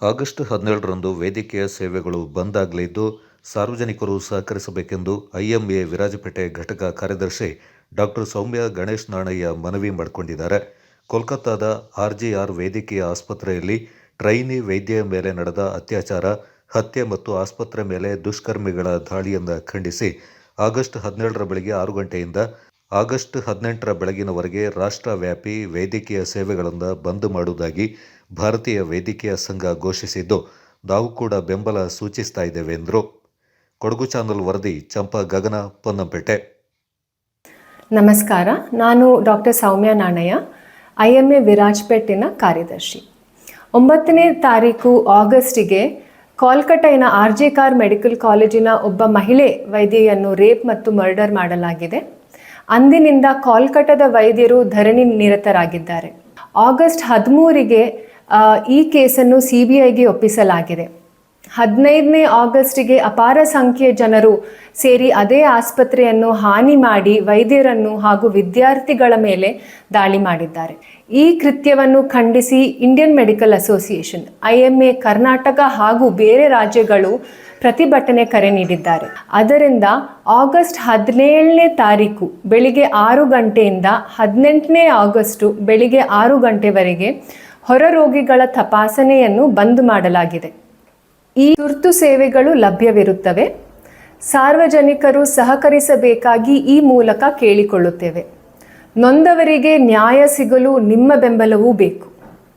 August ಹದಿನೇಳರಂದು ವೈದ್ಯಕೀಯ ಸೇವೆಗಳು ಬಂದ್ ಆಗಲಿದ್ದು ಸಾರ್ವಜನಿಕರು ಸಹಕರಿಸಬೇಕೆಂದು ಐಎಂಎ ವಿರಾಜಪೇಟೆ ಘಟಕ ಕಾರ್ಯದರ್ಶಿ ಡಾಕ್ಟರ್ ಸೌಮ್ಯ ಗಣೇಶ್ ನಾಣಯ್ಯ ಮನವಿ ಮಾಡಿಕೊಂಡಿದ್ದಾರೆ. ಕೋಲ್ಕತ್ತಾದ ಆರ್ಜಿಆರ್ ವೈದ್ಯಕೀಯ ಆಸ್ಪತ್ರೆಯಲ್ಲಿ ಟ್ರೈನಿ ವೈದ್ಯೆಯ ಮೇಲೆ ನಡೆದ ಅತ್ಯಾಚಾರ, ಹತ್ಯೆ ಮತ್ತು ಆಸ್ಪತ್ರೆ ಮೇಲೆ ದುಷ್ಕರ್ಮಿಗಳ ದಾಳಿಯನ್ನು ಖಂಡಿಸಿ ಆಗಸ್ಟ್ ಹದಿನೇಳರ ಬೆಳಗ್ಗೆ ಆರು ಗಂಟೆಯಿಂದ ಆಗಸ್ಟ್ ಹದಿನೆಂಟರ ಬೆಳಗಿನವರೆಗೆ ರಾಷ್ಟ್ರವ್ಯಾಪಿ ವೈದ್ಯಕೀಯ ಸೇವೆಗಳನ್ನು ಬಂದ್ ಮಾಡುವುದಾಗಿ ಭಾರತೀಯ ವೈದ್ಯಕೀಯ ಸಂಘ ಘೋಷಿಸಿದ್ದು, ನಾವು ಕೂಡ ಬೆಂಬಲ ಸೂಚಿಸ್ತಾ ಇದ್ದೇವೆ ಎಂದರು. ಕೊಡಗು ಚಾನಲ್ ವರದಿ, ಚಂಪಾ ಗಗನ, ಪೊನ್ನಂಪೇಟೆ. ನಮಸ್ಕಾರ, ನಾನು doctor Soumya Nanaiah I M A ವಿರಾಜ್ಪೇಟಿನ ಕಾರ್ಯದರ್ಶಿ. ಒಂಬತ್ತನೇ ತಾರೀಕು ಆಗಸ್ಟಿಗೆ ಕೋಲ್ಕಟ್ಟೆಯ ಆರ್ ಜೆ ಕಾರ್ ಮೆಡಿಕಲ್ ಕಾಲೇಜಿನ ಒಬ್ಬ ಮಹಿಳೆ ವೈದ್ಯೆಯನ್ನು ರೇಪ್ ಮತ್ತು ಮರ್ಡರ್ ಮಾಡಲಾಗಿದೆ. ಅಂದಿನಿಂದ ಕೋಲ್ಕಟ್ಟದ ವೈದ್ಯರು ಧರಣಿ ನಿರತರಾಗಿದ್ದಾರೆ. ಆಗಸ್ಟ್ ಹದಿಮೂರಿಗೆ ಈ ಕೇಸನ್ನು ಸಿ ಬಿ ಐಗೆ ಒಪ್ಪಿಸಲಾಗಿದೆ. ಹದಿನೈದನೇ ಆಗಸ್ಟಿಗೆ ಅಪಾರ ಸಂಖ್ಯೆಯ ಜನರು ಸೇರಿ ಅದೇ ಆಸ್ಪತ್ರೆಯನ್ನು ಹಾನಿ ಮಾಡಿ ವೈದ್ಯರನ್ನು ಹಾಗೂ ವಿದ್ಯಾರ್ಥಿಗಳ ಮೇಲೆ ದಾಳಿ ಮಾಡಿದ್ದಾರೆ. ಈ ಕೃತ್ಯವನ್ನು ಖಂಡಿಸಿ Indian medical association I Karnataka ಹಾಗೂ ಬೇರೆ ರಾಜ್ಯಗಳು ಪ್ರತಿಭಟನೆ ಕರೆ ನೀಡಿದ್ದಾರೆ. ಅದರಿಂದ ಆಗಸ್ಟ್ ಹದಿನೇಳನೇ ತಾರೀಕು ಬೆಳಿಗ್ಗೆ ಆರು ಗಂಟೆಯಿಂದ ಹದಿನೆಂಟನೇ ಆಗಸ್ಟು ಬೆಳಿಗ್ಗೆ ಆರು ಗಂಟೆವರೆಗೆ ಹೊರ ರೋಗಿಗಳ ತಪಾಸಣೆಯನ್ನು ಬಂದ್ ಮಾಡಲಾಗಿದೆ. ಈ ತುರ್ತು ಸೇವೆಗಳು ಲಭ್ಯವಿರುತ್ತವೆ. ಸಾರ್ವಜನಿಕರು ಸಹಕರಿಸಬೇಕಾಗಿ ಈ ಮೂಲಕ ಕೇಳಿಕೊಳ್ಳುತ್ತೇವೆ. ನೊಂದವರಿಗೆ ನ್ಯಾಯ ಸಿಗಲು ನಿಮ್ಮ ಬೆಂಬಲವೂ ಬೇಕು.